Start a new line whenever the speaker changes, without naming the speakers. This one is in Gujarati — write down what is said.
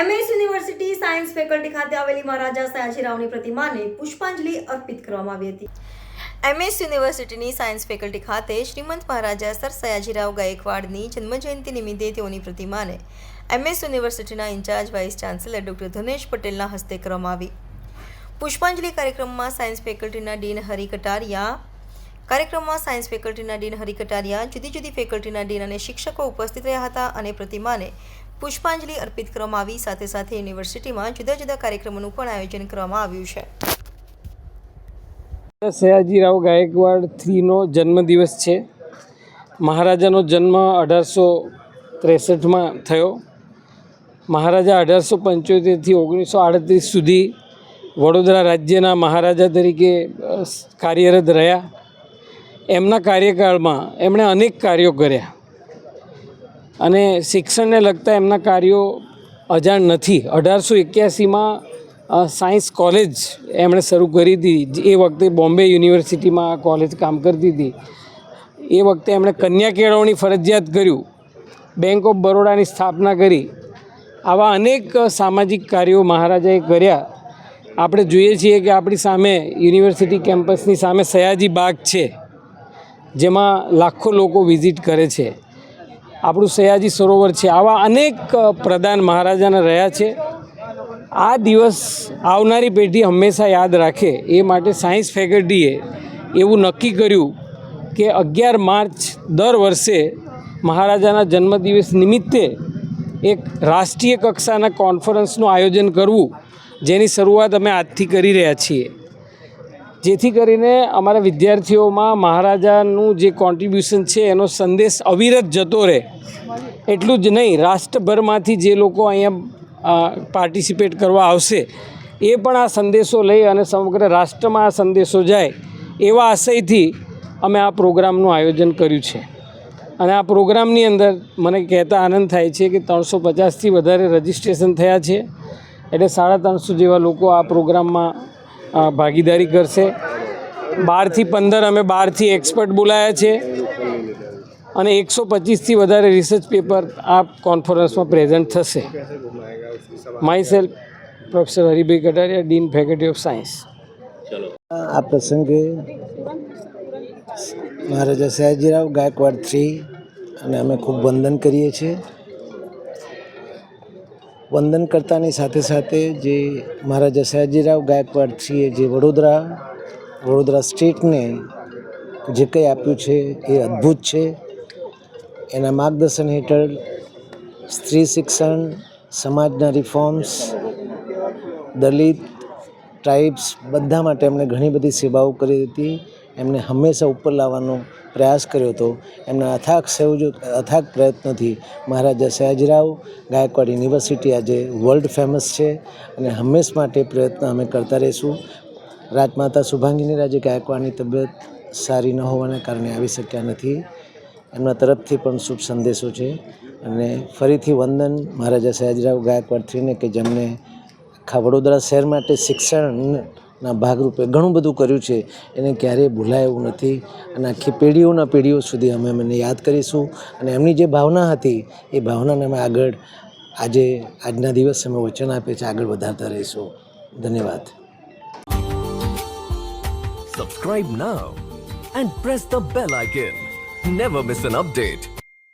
એમએસ યુનિવર્સિટી સાયન્સ ફેકલ્ટી ખાતે આવેલી મહારાજા સયાજીરાવની પ્રતિમાને પુષ્પાંજલિ અર્પિત કરવામાં આવી હતી. એમએસ યુનિવર્સિટીની સાયન્સ ફેકલ્ટી ખાતે શ્રીમંત મહારાજા સર સયાજીરાવ ગાયકવાડની જન્મજયંતિ નિમિત્તે તેઓની પ્રતિમાને એમએસ યુનિવર્સિટીના in charge vice chancellor doctor Dhanesh પટેલના હસ્તે કરવામાં આવી. પુષ્પાંજલિ કાર્યક્રમમાં સાયન્સ ફેકલ્ટીના ડીન હરિ કટારિયા, કાર્યક્રમમાં સાયન્સ ફેકલ્ટીના ડીન હરિ કટારિયા, જુદી જુદી ફેકલ્ટીના ડીન અને શિક્ષકો ઉપસ્થિત રહ્યા હતા અને પ્રતિમાને પુષ્પાંજલિ અર્પિત કરવામાં આવી. સાથે સાથે યુનિવર્સિટીમાં જુદા જુદા કાર્યક્રમોનું પણ આયોજન કરવામાં આવ્યું છે.
સયાજીરાવ ગાયકવાડ થ્રીનો જન્મદિવસ છે. મહારાજાનો જન્મ અઢારસો ત્રેસઠમાં થયો. મહારાજા અઢારસો પંચોતેરથી ઓગણીસો આડત્રીસ સુધી વડોદરા રાજ્યના મહારાજા તરીકે કાર્યરત રહ્યા. એમના કાર્યકાળમાં એમણે અનેક કાર્યો કર્યા. અને શિક્ષણને લગતા એમના કાર્યો અજાણ નથી. અઢારસો એક્યાસીમાં સાયન્સ કોલેજ એમણે શરૂ કરી હતી એ વખતે બોમ્બે યુનિવર્સિટીમાં આ કોલેજ કામ કરતી હતી. એ વખતે એમણે કન્યા કેળવણી ફરજિયાત કર્યું. બેંક ઓફ બરોડાની સ્થાપના કરી. આવા અનેક સામાજિક કાર્યો મહારાજાએ કર્યા. આપણે જોઈએ છીએ કે આપણી સામે યુનિવર્સિટી કેમ્પસની સામે સયાજી બાગ છે, જેમાં લાખો લોકો વિઝિટ કરે છે. આપણું સયાજી સરોવર છે. આવા અનેક પ્રધાન મહારાજાના રહ્યા છે. આ દિવસ આવનારી પેઢી હંમેશા યાદ રાખે. એ માટે સાયન્સ ફેકલ્ટીએ એવું નક્કી કર્યું કે અગિયાર માર્ચ દર વર્ષે મહારાજાના જન્મદિવસ નિમિત્તે એક રાષ્ટ્રીય કક્ષાના કોન્ફરન્સનું આયોજન કરવું, જેની શરૂઆત અમે આજથી કરી રહ્યા છીએ. જેથી કરીને અમારા વિદ્યાર્થીઓમાં મહારાજાનું જે કોન્ટ્રીબ્યુશન છે, એનો સંદેશ અવિરત જતો રહે. એટલું જ નહીં, રાષ્ટ્રભરમાંથી જે લોકો અહીંયા પાર્ટિસિપેટ કરવા આવશે, એ પણ આ સંદેશો લઈ અને સમગ્ર રાષ્ટ્રમાં આ સંદેશો જાય, એવા આશયથી અમે આ પ્રોગ્રામનું આયોજન કર્યું છે. અને આ પ્રોગ્રામની અંદર મને કહેતા આનંદ થાય છે કે ત્રણસો પચાસથી વધારે રજિસ્ટ્રેશન થયા છે. એટલે સાડા ત્રણસો જેવા લોકો આ પ્રોગ્રામમાં ભાગીદારી કરશે. બારથી પંદર અમે બારથી એક્સપર્ટ બોલાયા છે. અને એકસો પચીસથી વધારે રિસર્ચ પેપર આ કોન્ફરન્સમાં પ્રેઝન્ટ થશે. Myself professor Haribhai Kataria dean faculty of science
આ પ્રસંગે મહારાજા સયાજીરાવ ગાયકવાડ થ્રી અને અમે ખૂબ વંદન કરીએ છીએ. વંદન કરતાની સાથે સાથે જે મહારાજા સયાજીરાવ ગાયકવાડ થ્રીએ જે વડોદરા વડોદરા સ્ટેટને જે કંઈ આપ્યું છે એ અદ્ભુત છે. એના માર્ગદર્શન હેઠળ સ્ત્રી શિક્ષણ, સમાજના રિફોર્મ્સ દલિત ટ્રાઇબ્સ બધા માટે એમણે ઘણી બધી સેવાઓ કરી હતી. એમને હંમેશા ઉપર લાવવાનો પ્રયાસ કર્યો હતો. એમના અથાગ સંયોજક અથાગ પ્રયત્નથી મહારાજા સયાજીરાવ ગાયકવાડ યુનિવર્સિટી આજે વર્લ્ડ ફેમસ છે અને હંમેશ માટે પ્રયત્ન અમે કરતા રહીશું. રાજમાતા શુભાંગીની રાજે ગાયકવાડની તબિયત સારી ન હોવાના કારણે આવી શક્યા નથી. એમના તરફથી પણ શુભ સંદેશો છે અને ફરીથી વંદન મહારાજા સયાજીરાવ ગાયકવાડ થ્રીને કે જેમણે આખા વડોદરા શહેર માટે શિક્ષણના ભાગરૂપે ઘણું બધું કર્યું છે. એને ક્યારેય ભૂલાય એવું નથી. અને આખી પેઢીઓના પેઢીઓ સુધી અમે એમને યાદ કરીશું. અને એમની જે ભાવના હતી, એ ભાવનાને અમે આગળ, આજે, આજના દિવસે અમે વચન આપીએ છીએ, આગળ વધારતા રહીશું. ધન્યવાદ.
Subscribe now and press the bell icon never miss an update.